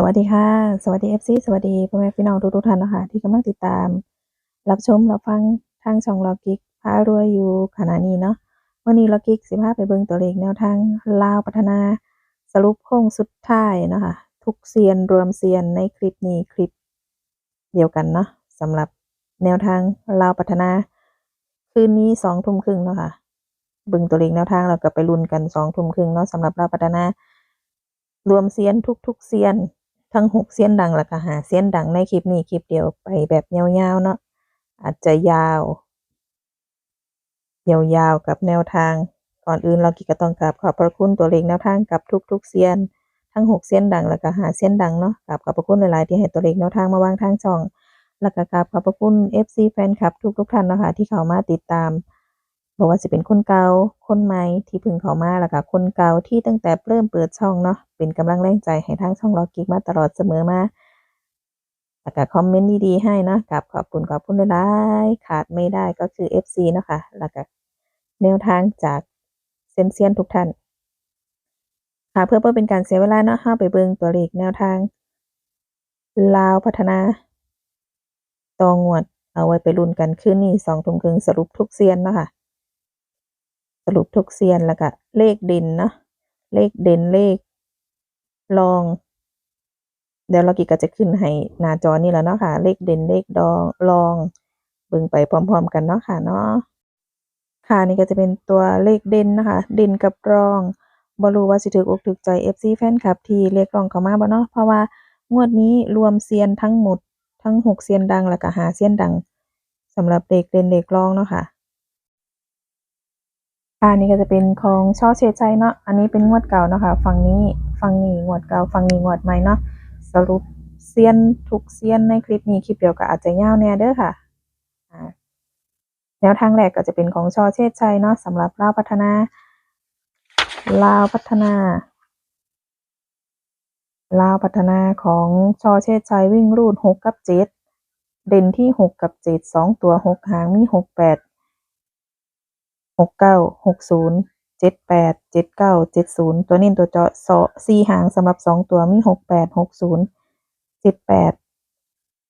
สวัสดีค่ะ สวัสดี FC สวัสดีพ่อแม่พี่น้องทุกๆท่านเนาะคะที่กำลังติดตาม รับชมรับฟังทางช่องล็อกกิกพารวยอยู่ขณะนี้เนาะวันนี้ล็อกกิกสิพาไปเบิ่งตัวเลขแนวทางลาวพัฒนา สรุปโค้งสุดท้ายเนาะคะทุกเซียนรวมเซียนในคลิปนี้คลิป เดียวกันเนาะสำหรับแนวทางลาวพัฒนา คืนนี้สองทุ่มครึ่งเนาะค่ะเบิ่งตัวเลขแนวทางแล้วก็ไปลุ้นกันสองทุ่มครึ่งเนาะสำหรับลาวพัฒนารวมเซียนทุกๆเซียน ทั้งหกเซียนดังแล้วก็หาเซียนดังในคลิปนี้คลิปเดียวไปแบบยาวๆเนาะอาจจะยาว ยาวๆกับแนวทาง ก่อนอื่นเรากิก็ต้องกราบขอบพระคุณตัวเลขแนวทางกับทุก ๆเซียน ทั้งหกเซียนดังแล้วก็หาเซียนดังเนาะกราบขอบพระคุณหลายๆที่ให้ตัวเลขแนวทางมาวางทางช่องแล้วก็กราบขอบพระคุณ FC แฟนคลับทุกๆท่านเนาะค่ะที่เข้ามาติดตาม บอกว่าสิเป็นคนเก่าคนใหม่ที่พิ่งเข้ามาแล้วก็คนเก่าที่ตั้งแต่เริ่มเปิดช่องเนาะเป็นกำลังแรงใจให้ทางช่องล็อกกิกมาตลอดเสมอมาแล้วก็คอมเมนต์ดีๆให้เนาะกับขอบคุณขอบคุณหลายๆขาดไม่ได้ก็คือ FC เนาะค่ะแล้วก็แนวทางจากเซนเซียนทุกท่านค่ะเพื่อเพื่อเป็นการเสียเวลาเนาะห้าไปเบิงตัวเลขแนวทาง ลาวพัฒนาตองวด เอาไว้ไปลุ้นกันคืนนี้สองทุ่มครึ่งสรุปทุกเซียนเนาะค่ะ รุปทุกเซียนแล้วก็เลขเด่นเนาะเลขเด่นเลขรอง เดี๋ยวเรากิก็จะขึ้นให้หน้าจอนี่แล้วเนาะค่ะ เลขเด่นเลขดองรองเบิ่งไปพร้อม ๆ กันเนาะค่ะเนาะค่ะนี่ก็จะเป็นตัวเลขเด่นนะคะ เด่นกับรองบรู้ว่าสิถูกอกถูกใจ FC แฟนคลับ ที่เรียกร้องเข้ามาบ่เนาะเพราะว่างวดนี้รวมเซียนทั้งหมดทั้งหกเซียนดังแล้วก็หาเซียนดังสำหรับเลขเด่นเลขรองเนาะค่ะ ค่ะนี่ก็จะเป็นของช่อเชดชัยเนาะ อันนี้เป็นงวดเก่าเนาะค่ะฝั่งนี้ฝั่งนี้งวดเก่าฝั่งนี้งวดใหม่เนาะ สรุปเซียนทุกเซียนในคลิปนี้คลิปเดียวก็อาจจะยาวแน่เด้อค่ะแนวทางแรกก็จะเป็นของช่อเชดชัยเนาะสำหรับลาวพัฒนา ลาวพัฒนา ลาวพัฒนาของช่อเชดชัยวิ่งรูดหกกับเจ็ดเด่นที่หกกับเจ็ดสองตัวหกหางมีหกแปด หกเก้าหกศูนย์เจ็ดแปดเจ็ดเก้าเจ็ดศูนย์ตัวนี้ตัวเจาะสอสี่หางสำหรับสองตัวมีหกแปดหกศูนย์เจ็ดแปด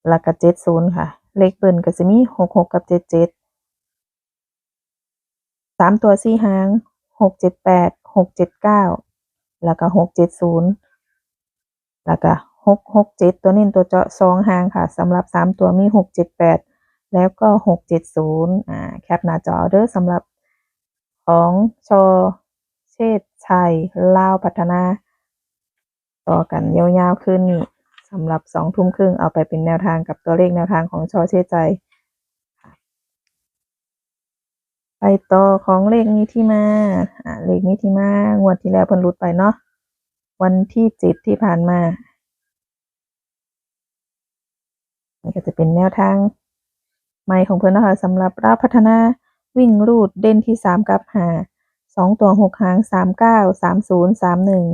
แล้วก็เจ็ดศูนย์ค่ะ เลขเบิ้ลก็จะมีหกหกกับเจ็ดเจ็ดสามตัวสี่หางหกเจ็ดแปดหกเจ็ดเก้าแล้วก็หกเจ็ดศูนย์แล้วก็หกหกเจ็ดตัวนี้ตัวเจาะสองหางค่ะสำหรับสามตัวมีหกเจ็ดแปดแล้วก็หกเจ็ดศูนย์อ่าแคปหน้าจอเด้อสำหรับ ของชอเชษชัยลาวพัฒนา ต่อกันยาวๆขึ้นนี่สำหรับสองทุ่มครึ่งเอาไปเป็นแนวทางกับตัวเลขแนวทางของชอเชษชัยไปต่อของเลขนี้ที่มาอ่าเลขนี้ที่มางวดที่แล้วเพิ่นหลุดไปเนาะวันที่เจ็ดที่ผ่านมานี่ก็จะเป็นแนวทางใหม่ของเพิ่อนนะคะสำหรับราพัฒนา วิ่งรูดเด่นที่สามกับหาสองตัวหกหางสามเก้าสามศูนย์สามหนึ่ง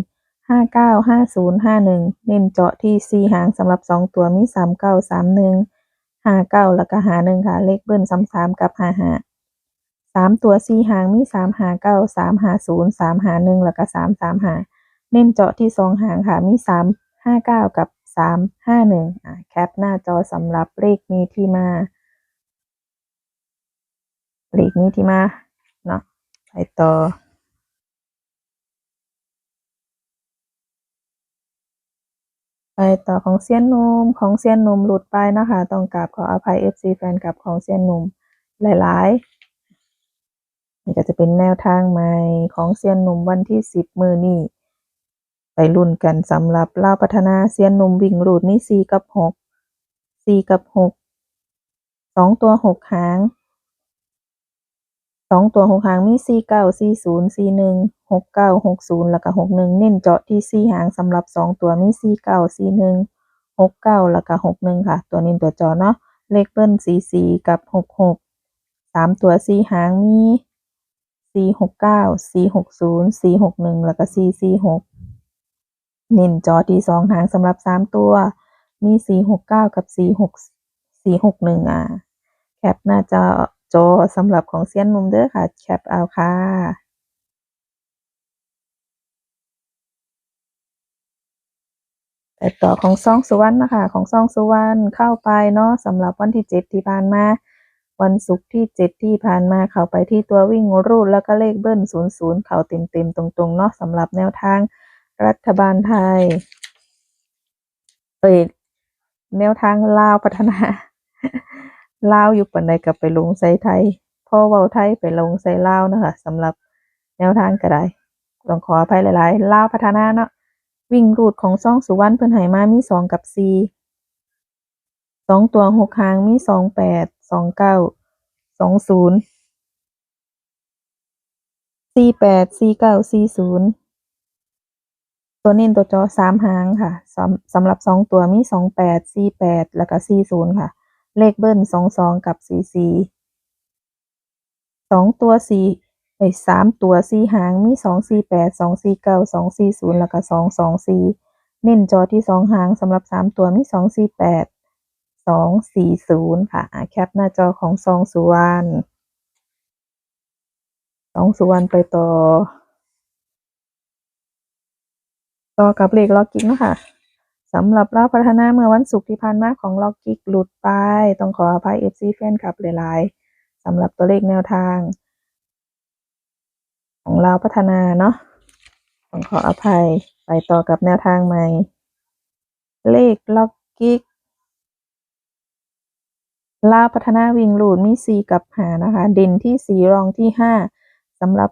ห้าเก้าห้าศูนย์ห้าหนึ่งเน้นเจาะที่สี่หางสำหรับสองตัวมีสามเก้าสามหนึ่งห้าเก้าแล้วก็หาหนึ่งค่ะ เลขเบิ้ลซ้ำสามกับหาหาสามตัวสี่หางมีสามหาเก้าสามหาศูนย์สามหาหนึ่งแล้วก็สามสามหาเน้นเจาะที่สองหางค่ะ มีสามห้าเก้ากับสามห้าหนึ่งอ่าแคปหน้าจอสำหรับเลขมีที่มา เลขนี้ที่มาเนาะไปต่อไปต่อของเซียนนุมของเซียนนุ่มหลุดไปนะคะ ต้องกราบขออภัย FC แฟนคลับของเซียนนุมหลายๆนี่ก็จะเป็นแนวทางใหม่ของเซียนนุ่มวันที่10มือนี่ไปรุ่นกันสำหรับเล่าพัฒนาเซียนนุ่มวิ่งรูดนี่4กับ6 4กับ6 2ตัว6หาง องตัวหกหางมีสี่เก้าสี่ศูนย์สี่หนึ่งหกเก้าหกศูนย์แล้วก็หกหนึ่งเน้นเจาะที่สี่หางสำหรับสองตัวมีสี่เก้าสี่หนึ่งหกเก้าแล้วก็หกหนึ่งค่ะ ตัวนี้ตัวจาะเนาะเลขเบิ้ลสี่สี่กับหกหกสามตัวสี่หางมีสี่หกเก้าสี่หกศูนย์สี่หกหนึ่งแล้วก็สี่สี่หกเน้นจาะที่สองหางสำหรับสามตัว มีสี่หกเก้ากับสี่หกสี่หกหนึ่งอะแคปหน้าจอ จอสำหรับของเซียนมุมเด้อค่ะ แคปเอาค่ะไปไปต่อของซองสุวรรณนะคะ ของซองสุวรรณเข้าไปเนาะสำหรับวันที่เจ็ดที่ผ่านมา วันศุกร์ที่เจ็ดที่ผ่านมาเข้าไปที่ตัววิ่งรูดแล้วก็เลขเบิ้ลศูนย์ศูนย์เข้าเต็มเต็มๆตรงๆเนาะสำหรับแนวทางรัฐบาลไทยเอ้ยแนวทางลาวพัฒนา ลาวอยู่ปันใดกับไปลงใส่ไทยพ่อเว้าไทยไปลงใส่ลาวนะคะสำหรับแนวทางก็ได้ต้องขออภัยหลายๆลาวพัฒนาเนาะวิ่งรูดของซ่องสุวรรณเพิ่นให้มามีสองกับสี่สองตัวหกหางมีสองแปดสองเก้าสองศูนย์สี่แปดสี่เก้าสี่ศูนย์ตัวเน้นตัวจอสามหางค่ะสำสำหรับสองตัวมีสองแปดสี่แปดแล้วก็สี่ศูนย์ค่ะ เลขเบิ้ลสองสองกับสี่สี่สองตัวสี่ไอ้สามตัวสี่หางมีสองสี่แปดสองสี่เก้าสองสี่ศูนย์แล้วก็สองสองสี่เน้นจอที่สองหางสำหรับสามตัวมีสองสี่แปดสองสี่ศูนย์ค่ะแคปหน้าจอของซองสุวรรณซองสุวรรณไปต่อ ต่อกับเลขล็อกกิ๊กนะค่ะ สำหรับเราพัฒนาเมื่อวันศุกร์ที่ผ่านมาของล็อกกิ๊กหลุดไป ต้องขออภัย FC แฟนคลับหลายๆสำหรับตัวเลขแนวทาง ของเราพัฒนาเนาะต้องขออภัยไปต่อกับแนวทางใหม่ เลขล็อกกิ๊กลาพัฒนาวิ่งหลูดมีสี่กับหานะคะ เด่นที่สี่รองที่ห้าสำหรับ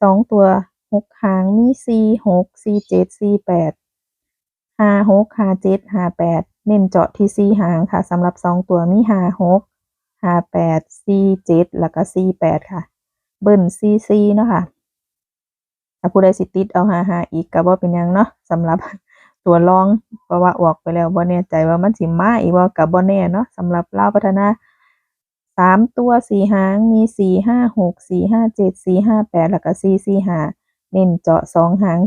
สองตัวหกหางมีสี่หกสี่เจ็ดซีแปด ห้าหกห้าเจ็ดห้าแปดเน้นเจาะที่สี่หางค่ะสำหรับสองตัวมีห้าหกห้าแปดสี่เจ็ดแล้วก็สี่แปดค่ะ เบิ้ลสี่สี่เนาะค่ะถ้าผู้ใดสิติดเอาหาหาอีกก็บ่เป็นยังเนาะสำหรับตัวรองเพราะว่าออกไปแล้วบ่แน่ใจว่ามันสิมาอีกบ่ก็บ่แน่เนาะสำหรับเลาพัฒนาสามตัวสี่หางมีสี่ห้าหกสี่ห้าเจ็ดสี่ห้าแปดแล้วก็สี่สี่ห้าเน้นเจาะสองหาง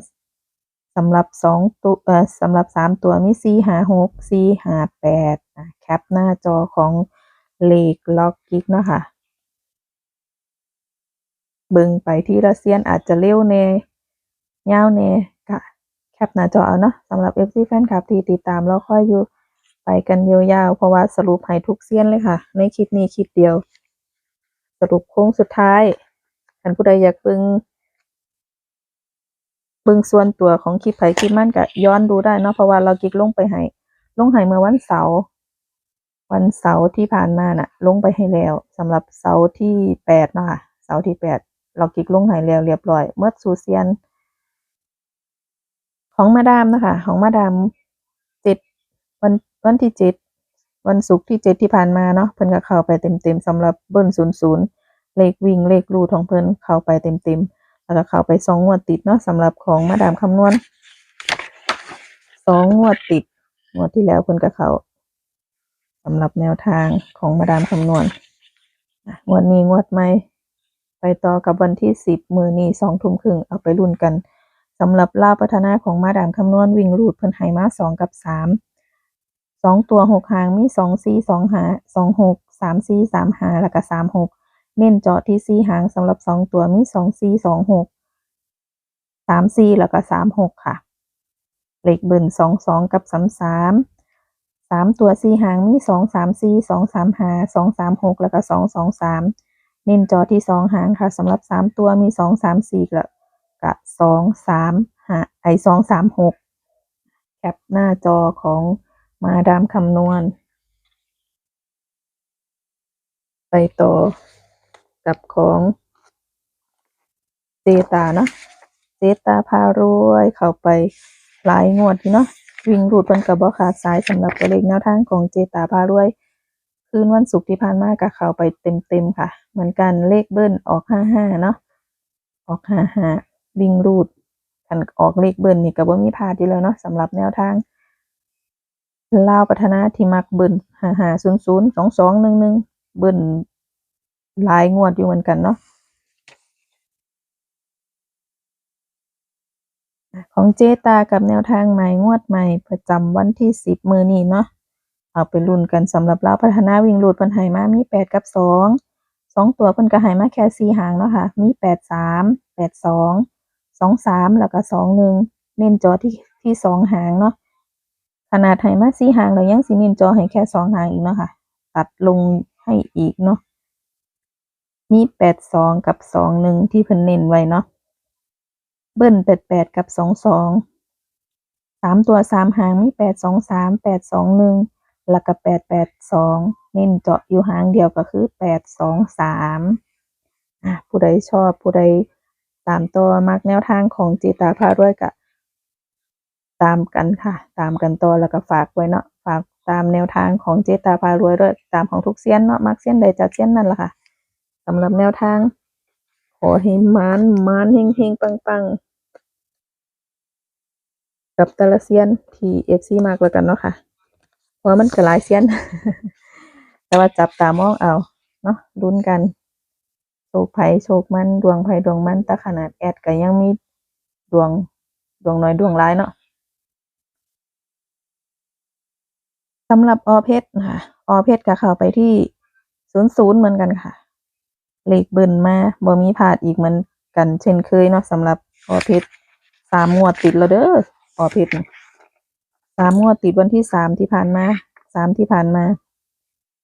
สำหรับสองตัวเอ่อสำหรับสามตัวมีสี่หาหกสี่หาแปดอะแคปหน้าจอของเลขล็อกกิกเนาะค่ะเบิ่งไปที่รัสเซียนอาจจะเร็วแน่ยาวแน่ก็แคปหน้าจอเอาเนาะสำหรับ FC แฟนคลับที่ติดตามเราค่อยอยู่ไปกันยาวๆเพราะว่าสรุปให้ทุกเซียนเลยค่ะ ในคลิปนี้คลิปเดียว สรุปโค้งสุดท้ายท่านผู้ใดอยากเบิ่ง เบิ่งส่วนตัวของคลิปไผคลิปมันก็ย้อนดูได้เนาะเพราะว่าเรากิกลงไปให้ลงให้เมื่อวันเสาร์วันเสาร์ที่ผ่านมาน่ะ ลงไปให้แล้วสำหรับเสาร์ที่แปดเนาะค่ะเสาร์ที่แปดเรากิกลงให้แล้วเรียบร้อยเมื่อสูเซียน ของมาดามนะคะ ของมาดามเจ็ดวันวันที่เจ็ดวันศุกร์ที่เจ็ดที่ผ่านมาเนาะเพิ่นก็เข้าไปเต็มๆสำหรับเบิ้ลศูนย์ศูนย์เลขวิ่งเลขรูดของเพิ่นเข้าไปเต็มๆ แล้วก็เข้าไปสองงวดติดเนาะสำหรับของมาดามคำนวณสองงวดติดงวดที่แล้วเพิ่นก็เขาสำหรับแนวทางของมาดามคำนวณงวดนี้งวดใหม่ไปต่อกับวันที่สิบมือนี้สองทุ่มครึ่งเอาไปรุ่นกันสำหรับลาพัฒนาของมาดามคำนวณวิ่งรูดเพิ่นให้มาสองกับสามสองตัวหกหางมีสองสี่สองหาสองหกสามสี่สามหาแล้วก็สามหก เน้นเจาะที่สี่หางสำหรับสองตัวมีสองสี่สองหกสามสี่แล้วก็สามหกค่ะ เลขเบิ่นสองสองกับสามสามสามตัวสี่หางมีสองสามสี่สองสามหาสองสามหกแล้วก็สองสองสามเน้นจอที่สองหางค่ะสำหรับสามตัวมีสองสามสี่กับกับสองสามหาไอสองสามหกแคปหน้าจอของมาดามคำนวณ ไปต่อ กับของเจตาเนาะเจตาพารวยเข้าไปหลายงวดที่เนาะวิ่งรูดเพิ่นกับบ่ขาดสายสำหรับตัวเลขแนวทางของเจตาพารวย คืนวันศุกร์ที่ผ่านมาก็เข้าไปเต็มๆค่ะ เหมือนกันเลขเบิ้ลออกห้าห้าเนาะออกห้าห้าวิ่งรูดคันออกเลขเบิ้ลนี่ก็บ่มีพาดอยู่แล้วเนาะสำหรับแนวทางลาวพัฒนาที่มักเบิ่นห้าห้าศูนย์ศูนย์สองสองหนึ่งหนึ่งเบิ่น หลายงวดอยู่เหมือนกันเนาะของเจตากับแนวทางใหม่งวดใหม่ประจำวันที่สิบมือนี้เนาะเอาไปลุ้นกันสำหรับลาพัฒนาวิ่งรูดเพิ่นให้มามีแปดกับสองสองตัวเพิ่นก็ให้มาแค่สี่หางเนาะค่ะ มีแปดสามแปดสองสองสามแล้วก็สองหนึ่งเน้นจอที่ที่สองหางเนาะขนาดให้มาสี่หางแล้วยังสิเน้นจอให้แค่สองหางอีกเนาะค่ะ ตัดลงให้อีกเนาะ มีแปดสองกับสองหนึ่งที่เพิ่นเน้นไว้เนาะ เบิ้ลแปดแปดกับสองสอง สามตัวสามหางมีแปดสองสามแปดสองหนึ่งแล้วก็แปดแปดสองเน้นเจาะอยู่หางเดียวก็คือแปดสองสามอะผู้ใดชอบผู้ใดตามตัวมักแนวทางของจิตาพารวยกะตามกันค่ะ ตามกันต่อแล้วก็ฝากไว้เนาะฝากตามแนวทางของเจตาพารวยด้วยตามของทุกเซียนเนาะมักเซียนใดจัดเซียนนั่นแหละค่ะ สำหรับแนวทาง ขอให้มานมานเฮงเฮงปังปังกับแต่ละเซียนที่เอฟซีมากแล้วกันเนาะค่ะเพราะว่ามันก็หลายเซียน แต่ว่าจับตามองเอา เนาะลุ้นกันโชคไผโชคมันดวงไผดวงมันต่ขนาดแอดก็ยังมีดวงดวงน้อยดวงร้ายเนาะสำหรับออเพชรนะคะอเพชรก็เข้าไปที่ศูนย์ศูนย์เหมือนกันค่ะ เลขเบิ่นมาบ่มีพลาดอีกเหมือนกันเช่นเคยเนาะสำหรับอเพชรสามงวดติดแล้วเด้ออเพชรสามงวดติดวันที่สามที่ผ่านมาสามที่ผ่านมา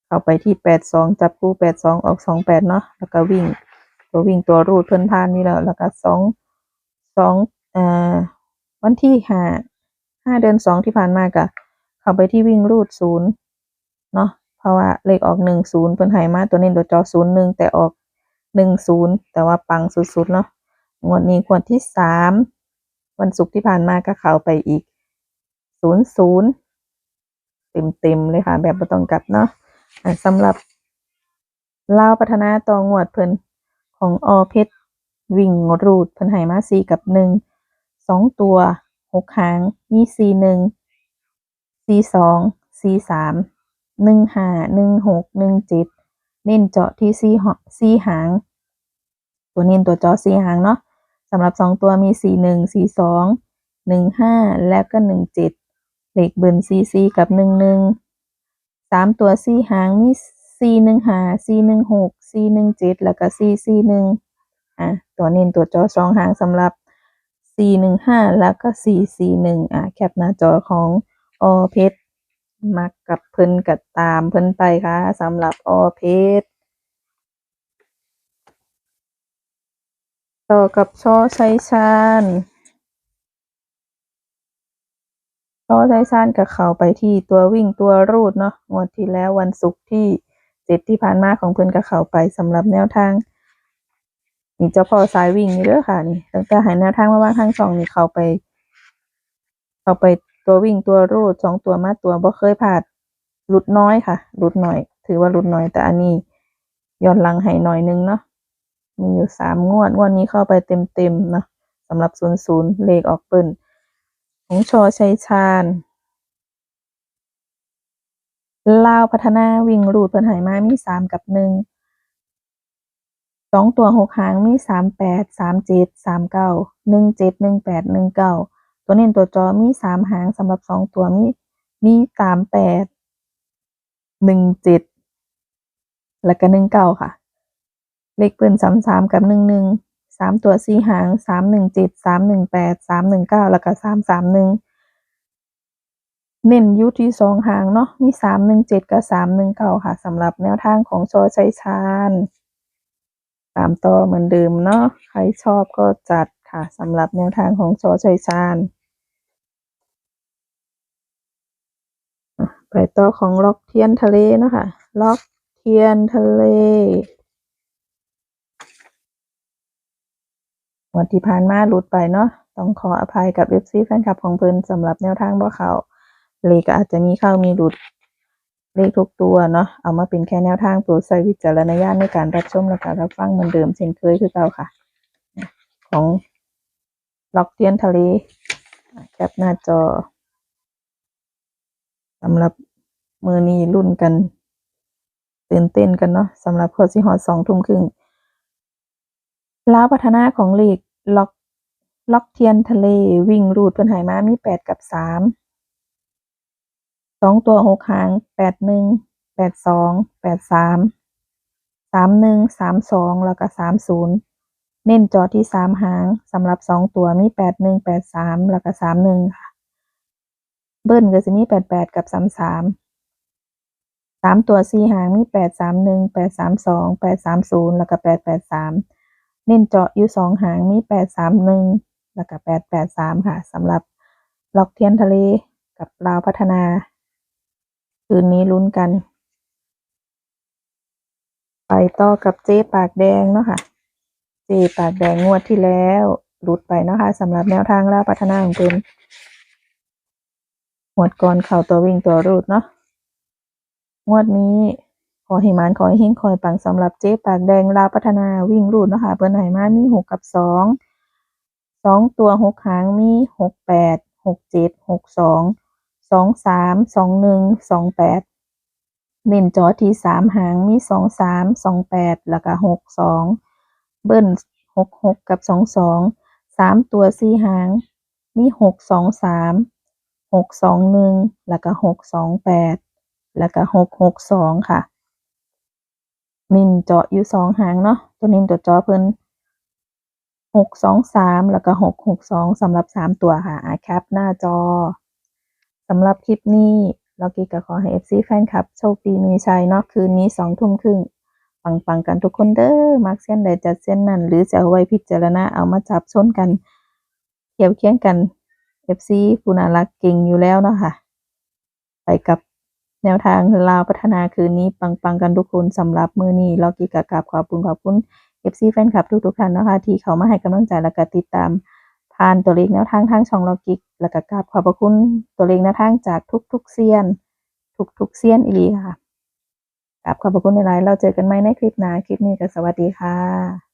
เข้าไปที่แปดสองจับคู่แปดสองออกสองแปดเนาะแล้วก็วิ่ง ตัววิ่งตัวรูดเพิ่นพานนี่แล้วแล้วก็สองสองเอ่อวันที่ห้าห้าเดือนสองที่ผ่านมาก็เข้าไปที่วิ่งรูดศูนย์เนาะเพราะว่าเลขออกหนึ่งศูนย์เพิ่นให้มาตัวเน้นตัวจอศูนย์หนึ่งแต่ออก หนึ่งศูนย์แต่ว่าปังสุดๆเนาะงวดนี้งวดที่สามวันศุกร์ที่ผ่านมาก็เข้าไปอีกศูนย์ศูนย์เต็มๆเลยค่ะ แบบบ่ต้องกลับเนาะสำหรับลาวพัฒนาต่องวดเพิ่นของอเพชรวิ่งรูดเพิ่นให้มาสี่กับหนึ่งสองตัวหกหางมีสี่หนึ่งสี่สองสี่สามหนึ่งห้าหนึ่งหกหนึ่งเจ็ด เน้นเจาะที่สี่หสี่หาง ตัวเน้นตัวเจาะสี่หางเนาะสำหรับสองตัวมีสี่หนึ่งซีสองหนึ่งห้าแล้วก็หนึ่งเจ็ดเลขเบิร์นสี่สี่กับหนึ่งหนึ่งสามตัวสี่หางมีสี่หนึ่งห้าซีหนึ่งหกซีหนึ่งเจ็ดแล้วก็สี่สี่หนึ่งอะตัวเน้นตัวจาะสองหางสำหรับสี่หนึ่งห้าแล้วก็สี่สี่หนึ่งอะแคปหน้าจอของอเพชร มักกับเพิ่นกับตามเพิ่นไปค่ะสำหรับอเพชรต่อกับช่อชัยชาญช่อชัยชาญกับเขาไปที่ตัววิ่งตัวรูดเนาะงวดที่แล้ววันศุกร์ที่เจ็ดที่ผ่านมาของเพิ่นกับเขาไปสำหรับแนวทาง นี่เจ้าพ่อสายวิ่งนี่เด้อค่ะ นี่ตั้งแต่หายแนวทางมาว่างทางสองนี่เขาไป เขาไป ตัววิ่งตัวรูดสองตัวมาตัวบ่เคยผ่านหลุดน้อยค่ะ หลุดหน่อย ถือว่าหลุดหน้อยแต่อันนี้ย้อนหลังให้หน่อยนึงเนาะมีอยู่สามงวดงวดนี้เข้าไปเต็มเต็มเนาะสำหรับศูนย์ศูนย์เลขออกเปิ้นของชอชัยชาญลาวพัฒนาวิ่งรูดเพิ่นให้มามีสามกับหนึ่งสองตัวหกหางมีสามแปดสามเจ็ดสามเก้าหนึ่งเจ็ดหนึ่งแปดหนึ่งเก้า ตัวเน้นตัวจอมีสามหางสำหรับสองตัวมีมีสามแปดหนึ่งเจ็ดแล้วก็หนึ่งเก้าค่ะ เลขปิ้นสามสามกับหนึ่งหนึ่งสามตัวสี่หางสามหนึ่งเจ็ดสามหนึ่งแปดสามหนึ่งเก้าแล้วก็สามสามหนึ่งเน้นยุที่สองหางเนาะมีสามหนึ่งเจ็ดกับสามหนึ่งเก้าค่ะสำหรับแนวทางของชอชัยชาญตามต่อเหมือนเดิมเนาะใครชอบก็จัด ค่ะสำหรับแนวทางของชอชัยชาญไปต่อของล็อกเทียนทะเลนะคะล็อกเทียนทะเล วันที่ผ่านมาหลุดไปเนาะต้องขออภัยกับเอฟซีแฟนคลับของเพิ่นสำหรับแนวทางบ่เขาเลขก็อาจจะมีเข้ามีหลุดเลขทุกตัวเนาะเอามาเป็นแค่แนวทางโปรดใช้วิจารณญาณในการรับชมและการรับฟังเหมือนเดิมเช่นเคยคือเก่าค่ะ ของ ล็อกเทียนทะเลแคปหน้าจอสำหรับมือนี้รุ่นกัน ตื่นเต้นกันเนาะสำหรับพอสิฮอดสองทุ่มครึ่งล้าวพัฒนาของลีกล็อกล็อกเทียนทะเลวิ่งรูดเพิ่นหายมามีแปดกับสามสองตัวหกหางแปดหนึ่งแปดสองแปดสามสามหนึ่งสามสองแล้วก็สามศูนย์ เน้นจอที่สามหางสำหรับสองตัวมีแปดหนึ่งแปดสามแล้วก็สามหนึ่งค่ะ เบิ้ลก็สิมีแปดแปดกับสามสามสามตัวสี่หางมีแปดสามหนึ่งแปดสามสองแปดสามศูนย์แล้วก็แปดแปดสามเน้นเจาะอยู่สองหางมีแปดสามหนึ่งแล้วก็แปดแปดสามค่ะสำหรับล็อกเทียนทะเลกับลาวพัฒนา คืนนี้ลุ้นกัน ไปต่อกับเจ๊ปากแดงเนาะค่ะ เจ๊ปากแดงงวดที่แล้วหลุดไปนะคะสำหรับแนวทางลาพัฒนาของเพิ่นงวดก่อนเข่าตัววิ่งตัวรูดเนาะงวดนี้ขอให้มานขอให้เฮงขอให้ปังสำหรับเจ๊ปากแดงลาพัฒนาวิ่งรูดเนาะค่ะเพิ่นให้มามีหกกับสองสองตัวหกหางมีหกแปดหกเจ็ดหกสองสองสามสองหนึ่งสองแปดเน้นจอที่สามหางมีสองสามสองแปดแล้วก็หกสอง เบิ้ลหกหกกับสองสองสามตัวสี่หาง มีหกสองสามหกสองหนึ่งแล้วก็หกสองแปดแล้วก็หกหกสองค่ะมินเจาะอยู่สองหางเนาะตัวนินตัวจอเพิ่นหกสองสามแล้วก็หกหกสองสำหรับสามตัวค่ะอะแคปหน้าจอสำหรับคลิปนี้ เรากีก็ขอให้ FC แฟนคลับ โชคดีมีชัยเนาะคืนนี้สองทุ่มครึ่ง ปังปังๆกันทุกคนเด้อมักเส้นใดจัดเส้นนั้น หรือจะเอาไว้พิจารณาเอามาจับชนกันเทียบเคียงกัน FC ผู้น่ารักเก่งอยู่แล้วเนาะค่ะ ไปกับแนวทางลาวพัฒนาคืนนี้ ปังปังๆกันทุกคนสำหรับมือนี้เรากีกกราบขอบคุณขอบคุณ FC แฟนคลับทุกๆท่านเนาะคะที่เขามาให้กำลังใจและก็ติดตาม ผ่านตัวเลขแนวทางทางช่องลอกิกแล้วก็กราบขอบพระคุณตัวเลขแนวทางจากทุกๆเซียน ทุกๆเซียนอีลีค่ะ กราบขอบพระคุณในไลาย เราเจอกันใหม่ในคลิปหน้า คลิปนี้ก็สวัสดีค่ะ